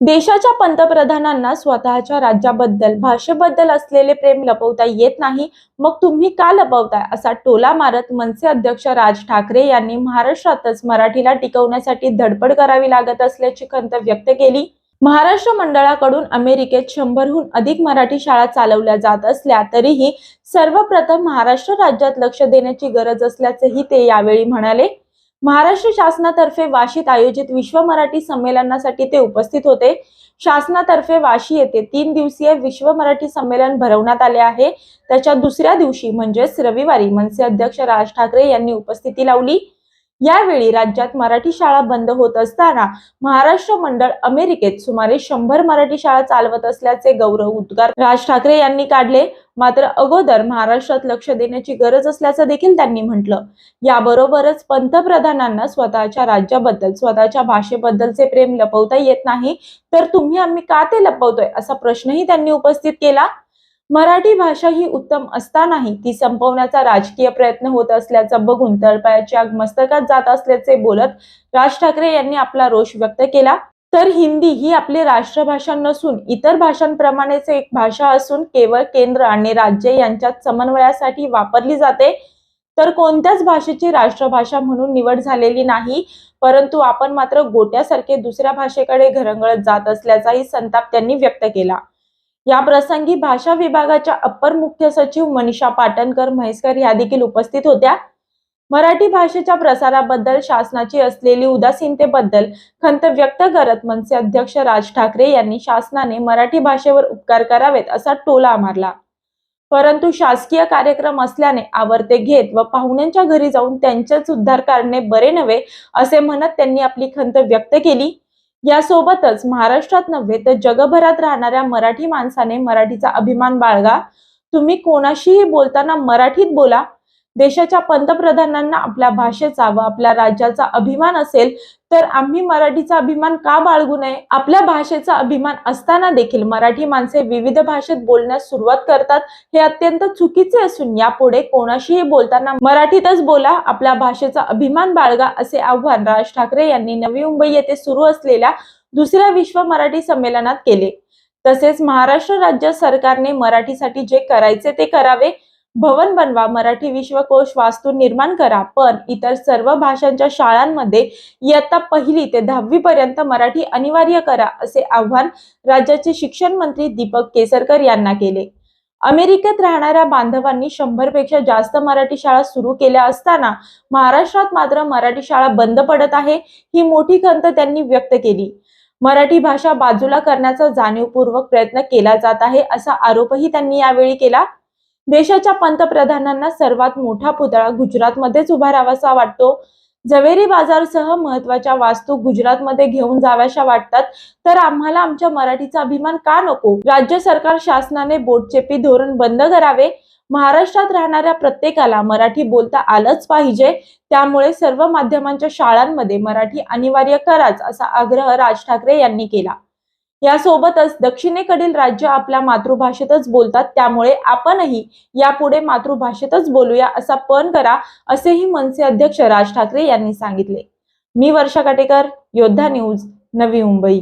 देशाच्या पंतप्रधानांना स्वतःच्या राज्याबद्दल भाषेबद्दल असलेले प्रेम लपवता येत नाही. मग तुम्ही का लपवताय? असा टोला मारत मनसे अध्यक्ष राज ठाकरे यांनी महाराष्ट्रातच मराठीला टिकवण्यासाठी धडपड करावी लागत असल्याची खंत व्यक्त केली. महाराष्ट्र मंडळाकडून अमेरिकेत शंभरहून अधिक मराठी शाळा चालवल्या जात असल्या तरीही सर्वप्रथम महाराष्ट्र राज्यात लक्ष देण्याची गरज असल्याचंही ते यावेळी म्हणाले. महाराष्ट्र शासनातर्फे वाशीत आयोजित विश्व मराठी संमेलनासाठी ते उपस्थित होते. शासनातर्फे वाशी येथे तीन दिवसीय विश्व मराठी संमेलन भरवण्यात आले आहे. त्याच्या दुसऱ्या दिवशी म्हणजेच रविवारी मनसे अध्यक्ष राज ठाकरे यांनी उपस्थिती लावली. यावेळी राज्यात मराठी शाळा बंद होत असताना महाराष्ट्र मंडळ अमेरिकेत सुमारे शंभर मराठी शाळा चालवत असल्याचे गौरव उद्गार राज ठाकरे यांनी काढले. मात्र अगोदर महाराष्ट्रात लक्ष देण्याची गरज असल्याचं देखील त्यांनी म्हटलं. याबरोबरच पंतप्रधानांना स्वतःच्या राज्याबद्दल स्वतःच्या भाषेबद्दलचे प्रेम लपवता येत नाही तर तुम्ही आम्ही का ते लपवतोय? असा प्रश्नही त्यांनी उपस्थित केला. मराठी भाषा ही उत्तम असतानाही ती संपवण्याचा राजकीय प्रयत्न होत असल्याचं बघून तळपायाची आग मस्तकात जात असल्याचे बोलत राज ठाकरे यांनी आपला रोष व्यक्त केला. तर हिंदी ही आपली राष्ट्रभाषा नसून इतर भाषांप्रमाणेच एक भाषा असून केवळ केंद्र आणि राज्य यांच्यात समन्वयासाठी वापरली जाते. तर कोणत्याच भाषेची राष्ट्रभाषा म्हणून निवड झालेली नाही परंतु आपण मात्र गोट्यासारखे दुसऱ्या भाषेकडे घरंगळत जात असल्याचाही संताप त्यांनी व्यक्त केला. या प्रसंगी भाषा विभागाच्या अप्पर मुख्य सचिव मनीषा पाटणकर म्हैसकर ह्या देखील उपस्थित होत्या. मराठी भाषेच्या प्रसाराबद्दल शासनाची असलेली उदासीनतेबद्दल खंत व्यक्त करत मनसे अध्यक्ष राज ठाकरे यांनी शासनाने मराठी भाषेवर उपकार करावेत असा टोला मारला. परंतु शासकीय कार्यक्रम असल्याने आवर्ते घेत व पाहुण्यांच्या घरी जाऊन त्यांचेच उद्धार करणे बरे नव्हे असे म्हणत त्यांनी आपली खंत व्यक्त केली. यासोबतच महाराष्ट्रात नव्हे तर जगभरात राहणाऱ्या मराठी माणसाने मराठीचा अभिमान बाळगा. तुम्ही कोणाशीही बोलताना मराठीत बोला देशाच्या पंतप्रधानांना आपल्या भाषेचा व आपल्या राज्याचा अभिमान असेल तर आम्ही मराठीचा अभिमान का बाळगू नये? आपल्या भाषेचा अभिमान असताना देखील मराठी माणसे विविध भाषेत बोलण्यास सुरुवात करतात. हे अत्यंत चुकीचे असून यापुढे कोणाशीही बोलताना मराठीतच बोला आपल्या भाषेचा अभिमान बाळगा असे आव्हान राज ठाकरे यांनी नवी मुंबई येथे सुरू असलेल्या दुसऱ्या विश्व मराठी संमेलनात केले. तसेच महाराष्ट्र राज्य सरकारने मराठीसाठी जे करायचे ते करावे. भवन बनवा मराठी विश्वकोश वास्तू निर्माण करा पण इतर सर्व भाषांच्या शाळांमध्ये इयत्ता पहिली ते दहावी पर्यंत मराठी अनिवार्य करा असे आव्हान राज्याचे शिक्षण मंत्री दीपक केसरकर यांना केले. अमेरिकेत राहणाऱ्या बांधवांनी शंभरपेक्षा जास्त मराठी शाळा सुरू केल्या असताना महाराष्ट्रात मात्र मराठी शाळा बंद पडत आहे ही मोठी खंत त्यांनी व्यक्त केली. मराठी भाषा बाजूला करण्याचा जाणीवपूर्वक प्रयत्न केला जात आहे असा आरोपही त्यांनी यावेळी केला. देशाच्या पंतप्रधानांना सर्वात मोठा पुतळा गुजरातमध्येच उभारावासा वाटतो. झवेरी बाजारसह महत्त्वाच्या वास्तू गुजरातमध्ये घेऊन जाव्याशा वाटतात. तर आम्हाला आमच्या मराठीचा अभिमान का नको? राज्य सरकार शासनाने बोटचेपी धोरण बंद करावे. महाराष्ट्रात राहणाऱ्या प्रत्येकाला मराठी बोलता आलंच पाहिजे. त्यामुळे सर्व माध्यमांच्या शाळांमध्ये मराठी अनिवार्य कराच असा आग्रह राज ठाकरे यांनी केला. यासोबतच दक्षिणेकडील राज्य आपल्या मातृभाषेतच बोलतात. त्यामुळे आपणही यापुढे मातृभाषेतच बोलूया असा पण करा असेही मनसे अध्यक्ष राज ठाकरे यांनी सांगितले. मी वर्षा काटेकर योद्धा न्यूज नवी मुंबई.